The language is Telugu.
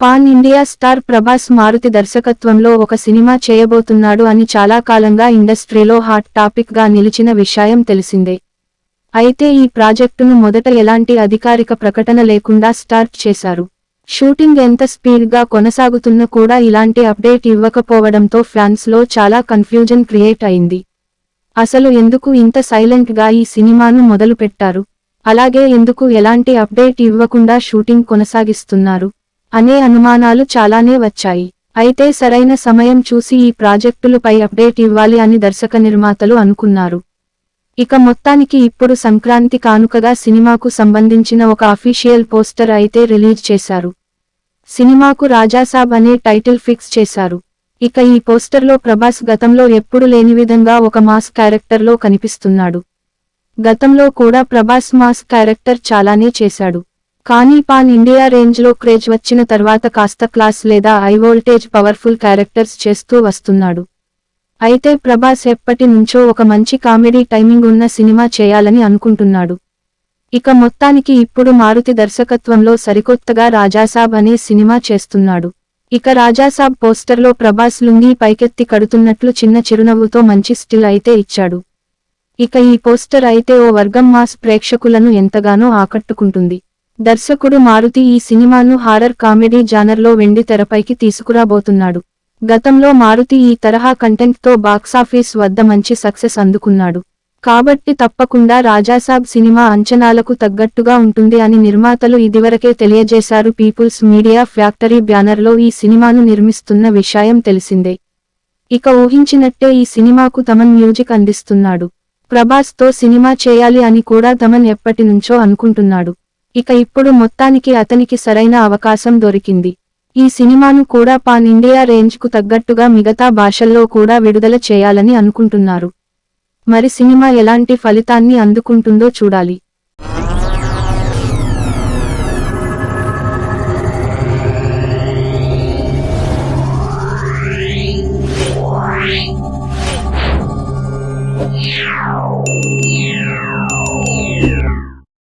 Pan India star Prabhas Maruthi దర్శకత్వంలో ఒక సినిమా చేయబోతున్నాడు అని చాలా కాలంగా ఇండస్ట్రీలో హాట్ టాపిక్గా నిలిచిన విషయం తెలిసిందే. అయితే ఈ ప్రాజెక్టును మొదట ఎలాంటి అధికారిక ప్రకటన లేకుండా స్టార్ట్ చేశారు. షూటింగ్ ఎంత స్పీడ్గా కొనసాగుతున్న కూడా ఇలాంటి అప్డేట్ ఇవ్వకపోవడంతో ఫ్యాన్స్లో చాలా కన్ఫ్యూజన్ క్రియేట్ అయింది. అసలు ఎందుకు ఇంత సైలెంట్గా ఈ సినిమాను మొదలు పెట్టారు అలాగే ఎందుకు ఎలాంటి అప్డేట్ ఇవ్వకుండా షూటింగ్ కొనసాగిస్తున్నారు? అనే అనుమానాలు చాలానే వచ్చాయి. అయితే సరైన సమయం చూసి ఈ ప్రాజెక్టులపై అప్డేట్ ఇవ్వాలి అని దర్శక నిర్మాతలు అనుకున్నారు. ఇక మొత్తానికి ఇప్పుడు సంక్రాంతి కానుకగా సినిమాకు సంబంధించిన ఒక అఫీషియల్ పోస్టర్ అయితే రిలీజ్ చేశారు. సినిమాకు రాజాసాబ్ అనే టైటిల్ ఫిక్స్ చేశారు. ఇక ఈ పోస్టర్లో ప్రభాస్ గతంలో ఎప్పుడు లేని విధంగా ఒక మాస్ క్యారెక్టర్లో కనిపిస్తున్నాడు. గతంలో కూడా ప్రభాస్ మాస్ క్యారెక్టర్ చాలానే చేశాడు. కానీ పాన్ ఇండియా రేంజ్లో క్రేజ్ వచ్చిన తర్వాత కాస్త క్లాస్ లేదా హై వోల్టేజ్ పవర్ఫుల్ క్యారెక్టర్స్ చేస్తూ వస్తున్నాడు. అయితే ప్రభాస్ ఎప్పటి నుంచో ఒక మంచి కామెడీ టైమింగ్ ఉన్న సినిమా చేయాలని అనుకుంటున్నాడు. ఇక మొత్తానికి ఇప్పుడు మారుతి దర్శకత్వంలో సరికొత్తగా రాజాసాబ్ అనే సినిమా చేస్తున్నాడు. ఇక రాజాసాబ్ పోస్టర్లో ప్రభాస్ లుంగీ పైకెత్తి కడుతున్నట్లు చిన్న చిరునవ్వుతో మంచి స్టిల్ అయితే ఇచ్చాడు. ఇక ఈ పోస్టర్ అయితే ఓ వర్గం మాస్ ప్రేక్షకులను ఎంతగానో ఆకట్టుకుంటుంది. దర్శకుడు మారుతి ఈ సినిమాను హారర్ కామెడీ జానర్లో వెండి తెరపైకి తీసుకురాబోతున్నాడు. గతంలో మారుతి ఈ తరహా కంటెంట్తో బాక్సాఫీస్ వద్ద మంచి సక్సెస్ అందుకున్నాడు. కాబట్టి తప్పకుండా రాజాసాబ్ సినిమా అంచనాలకు తగ్గట్టుగా ఉంటుంది అని నిర్మాతలు ఇదివరకే తెలియజేశారు. పీపుల్స్ మీడియా ఫ్యాక్టరీ బ్యానర్లో ఈ సినిమాను నిర్మిస్తున్న విషయం తెలిసిందే. ఇక ఊహించినట్టే ఈ సినిమాకు తమన్ మ్యూజిక్ అందిస్తున్నాడు. ప్రభాస్తో సినిమా చేయాలి అని కూడా తమన్ ఎప్పటి నుంచో అనుకుంటున్నాడు. ఇక ఇప్పుడు మొత్తానికి అతనికి సరైన అవకాశం దొరికింది ఈ సినిమాను కూడా పాన్ ఇండియా రేంజ్కు తగ్గట్టుగా మిగతా భాషల్లో కూడా విడుదల చేయాలని అనుకుంటున్నారు మరి సినిమా ఎలాంటి ఫలితాన్ని అందుకుంటుందో చూడాలి Yeah.